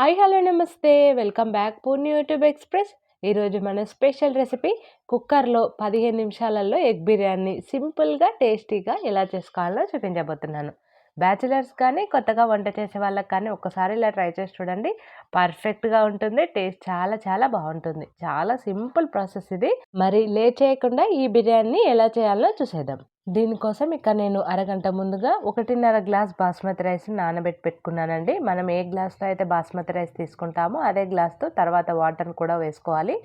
Hi hello నమస్తే. Welcome back Poorni YouTube express. ఈరోజు మన స్పెషల్ రెసిపీ కుక్కర్లో పదిహేను నిమిషాలలో ఎగ్ బిర్యానీ సింపుల్గా టేస్టీగా ఎలా చేసుకోవాలో చూపించబోతున్నాను. బ్యాచిలర్స్ కానీ కొత్తగా వంట చేసే వాళ్ళకి కానీ ఒక్కసారి ఇలా ట్రై చేసి చూడండి. పర్ఫెక్ట్గా ఉంటుంది టేస్ట్ చాలా చాలా బాగుంటుంది. చాలా సింపుల్ ప్రాసెస్ ఇది. మరి లేట్ చేయకుండా ఈ బిర్యానీ ఎలా చేయాలో చూసేద్దాం. దీనికోసం ఇక్కడ నేను అరగంట ముందుగా ఒకటిన్నర గ్లాస్ బాస్మతి రైస్ని నానబెట్టి పెట్టుకున్నానండి. మనం ఏ గ్లాస్తో అయితే బాస్మతి రైస్ తీసుకుంటామో అదే గ్లాస్తో తర్వాత వాటర్ని కూడా వేసుకోవాలి.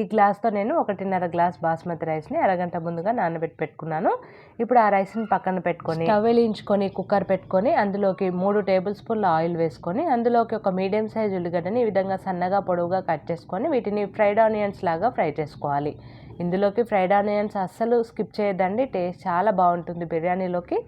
ఈ గ్లాస్తో నేను ఒకటిన్నర గ్లాస్ బాస్మతి రైస్ని అరగంట ముందుగా నానబెట్టి పెట్టుకున్నాను. ఇప్పుడు ఆ రైస్ని పక్కన పెట్టుకొని స్టవ్ కుక్కర్ పెట్టుకొని అందులోకి మూడు టేబుల్ స్పూన్ల ఆయిల్ వేసుకొని అందులోకి ఒక మీడియం సైజ్ ఉల్లిగడ్డని ఈ విధంగా సన్నగా పొడవుగా కట్ చేసుకొని వీటిని ఫ్రైడ్ ఆనియన్స్ లాగా ఫ్రై చేసుకోవాలి. ఇందులోకి ఫ్రైడ్ ఆనియన్స్ అస్సలు స్కిప్ చేయొద్దండి. టేస్ట్ చాలా బాగుంటుంది బిర్యానీలోకి.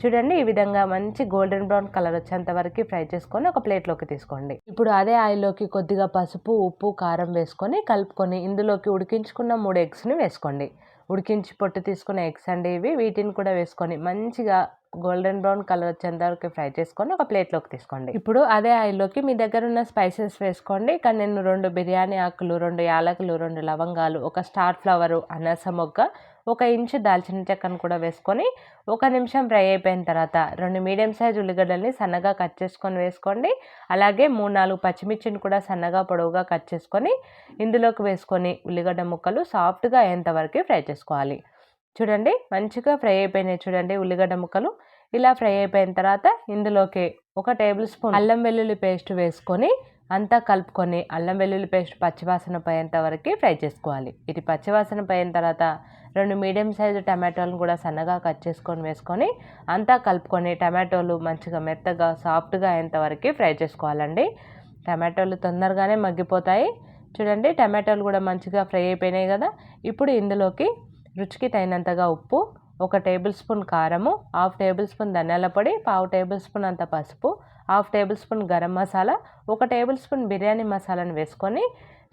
చూడండి ఈ విధంగా మంచి గోల్డెన్ బ్రౌన్ కలర్ వచ్చేంత వరకు ఫ్రై చేసుకొని ఒక ప్లేట్లోకి తీసుకోండి. ఇప్పుడు అదే ఆయిల్లోకి కొద్దిగా పసుపు ఉప్పు కారం వేసుకొని కలుపుకొని ఇందులోకి ఉడికించుకున్న మూడు ఎగ్స్ని వేసుకోండి. ఉడికించి పొట్టు తీసుకున్న ఎగ్స్ అండి ఇవి. వీటిని కూడా వేసుకొని మంచిగా గోల్డెన్ బ్రౌన్ కలర్ వచ్చేంత వరకు ఫ్రై చేసుకొని ఒక ప్లేట్లోకి తీసుకోండి. ఇప్పుడు అదే ఆయిల్లోకి మీ దగ్గర ఉన్న స్పైసెస్ వేసుకోండి. ఇక్కడ నేను రెండు బిర్యానీ ఆకులు రెండు యాలకులు రెండు లవంగాలు ఒక స్టార్ ఫ్లవరు అనస మొగ్గ ఒక ఇంచు దాల్చిన చెక్కను కూడా వేసుకొని ఒక నిమిషం ఫ్రై అయిపోయిన తర్వాత రెండు మీడియం సైజ్ ఉల్లిగడ్డల్ని సన్నగా కట్ చేసుకొని వేసుకోండి. అలాగే మూడు నాలుగు పచ్చిమిర్చిని కూడా సన్నగా పొడవుగా కట్ చేసుకొని ఇందులోకి వేసుకొని ఉల్లిగడ్డ ముక్కలు సాఫ్ట్గా అయ్యేంత వరకు ఫ్రై చేసుకోవాలి. చూడండి మంచిగా ఫ్రై అయిపోయినాయి చూడండి ఉల్లిగడ్డ ముక్కలు. ఇలా ఫ్రై అయిపోయిన తర్వాత ఇందులోకి ఒక టేబుల్ స్పూన్ అల్లం వెల్లుల్లి పేస్ట్ వేసుకొని అంతా కలుపుకొని అల్లం వెల్లుల్లి పేస్ట్ పచ్చివాసన పోయేంత వరకు ఫ్రై చేసుకోవాలి. ఇది పచ్చివాసన పోయిన తర్వాత రెండు మీడియం సైజు టమాటోలను కూడా సన్నగా కట్ చేసుకొని వేసుకొని అంతా కలుపుకొని టమాటోలు మంచిగా మెత్తగా సాఫ్ట్గా అయ్యేంత వరకు ఫ్రై చేసుకోవాలండి. టమాటోలు తొందరగానే మగ్గిపోతాయి. చూడండి టమాటోలు కూడా మంచిగా ఫ్రై అయిపోయినాయి కదా. ఇప్పుడు ఇందులోకి రుచికి తగినంతగా ఉప్పు ఒక టేబుల్ స్పూన్ కారము హాఫ్ టేబుల్ స్పూన్ ధనియాల పొడి పావు టేబుల్ స్పూన్ అంత పసుపు half tablespoon garam masala ఒక టేబుల్ స్పూన్ బిర్యానీ మసాలాను వేసుకొని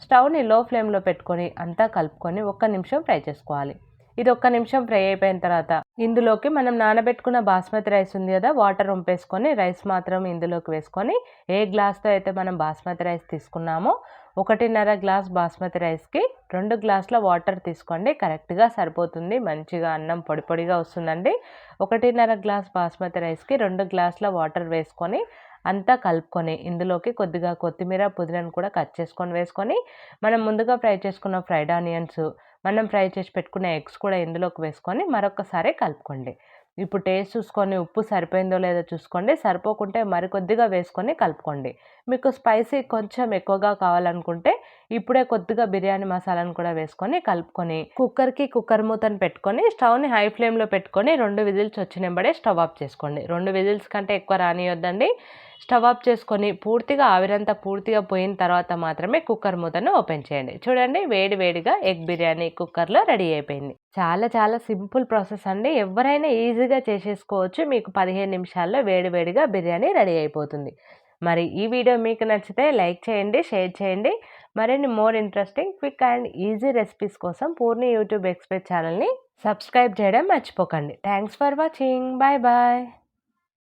స్టవ్ని లో ఫ్లేమ్లో పెట్టుకొని అంతా కలుపుకొని ఒక్క నిమిషం ఫ్రై చేసుకోవాలి. ఇది ఒక్క నిమిషం ఫ్రై అయిపోయిన తర్వాత ఇందులోకి మనం నానబెట్టుకున్న బాస్మతి రైస్ ఉంది కదా వాటర్ వంపేసుకొని రైస్ మాత్రం ఇందులోకి వేసుకొని ఏ గ్లాస్తో అయితే మనం బాస్మతి రైస్ తీసుకున్నామో ఒకటిన్నర గ్లాస్ బాస్మతి రైస్కి రెండు గ్లాసుల వాటర్ తీసుకోండి కరెక్ట్గా సరిపోతుంది మంచిగా అన్నం పొడి పొడిగా వస్తుందండి. ఒకటిన్నర గ్లాస్ బాస్మతి రైస్కి రెండు గ్లాసుల వాటర్ వేసుకొని అంతా కలుపుకొని ఇందులోకి కొద్దిగా కొత్తిమీర పుదీనాను కూడా కట్ చేసుకొని వేసుకొని మనం ముందుగా ఫ్రై చేసుకున్న ఫ్రైడ్ ఆనియన్స్ మనం ఫ్రై చేసి పెట్టుకున్న ఎగ్స్ కూడా ఇందులోకి వేసుకొని మరొకసారి కలుపుకోండి. ఇప్పుడు టేస్ట్ చూసుకొని ఉప్పు సరిపోయిందో లేదో చూసుకోండి. సరిపోకుంటే మరికొద్దిగా వేసుకొని కలుపుకోండి. మీకు స్పైసీ కొంచెం ఎక్కువగా కావాలనుకుంటే ఇప్పుడే కొద్దిగా బిర్యానీ మసాలాను కూడా వేసుకొని కలుపుకొని కుక్కర్కి కుక్కర్ మూతను పెట్టుకొని స్టవ్ని హై ఫ్లేమ్లో పెట్టుకొని రెండు విజిల్స్ వచ్చినబడే స్టవ్ ఆఫ్ చేసుకోండి. రెండు విజిల్స్ కంటే ఎక్కువ రానియొద్దండి. స్టవ్ ఆఫ్ చేసుకొని పూర్తిగా ఆవిరంతా పూర్తిగా పోయిన తర్వాత మాత్రమే కుక్కర్ మూతను ఓపెన్ చేయండి. చూడండి వేడి వేడిగా ఎగ్ బిర్యానీ కుక్కర్లో రెడీ అయిపోయింది. చాలా చాలా సింపుల్ ప్రాసెస్ అండి. ఎవరైనా ఈజీగా చేసేసుకోవచ్చు. మీకు పదిహేను నిమిషాల్లో వేడివేడిగా బిర్యానీ రెడీ అయిపోతుంది. మరి ఈ వీడియో మీకు నచ్చితే లైక్ చేయండి షేర్ చేయండి. మరిన్ని more interesting quick and easy recipes కోసం పూర్ణి యూట్యూబ్ ఎక్స్ప్రెస్ ఛానల్ని సబ్స్క్రైబ్ చేయడం మర్చిపోకండి. Thanks for watching. Bye bye.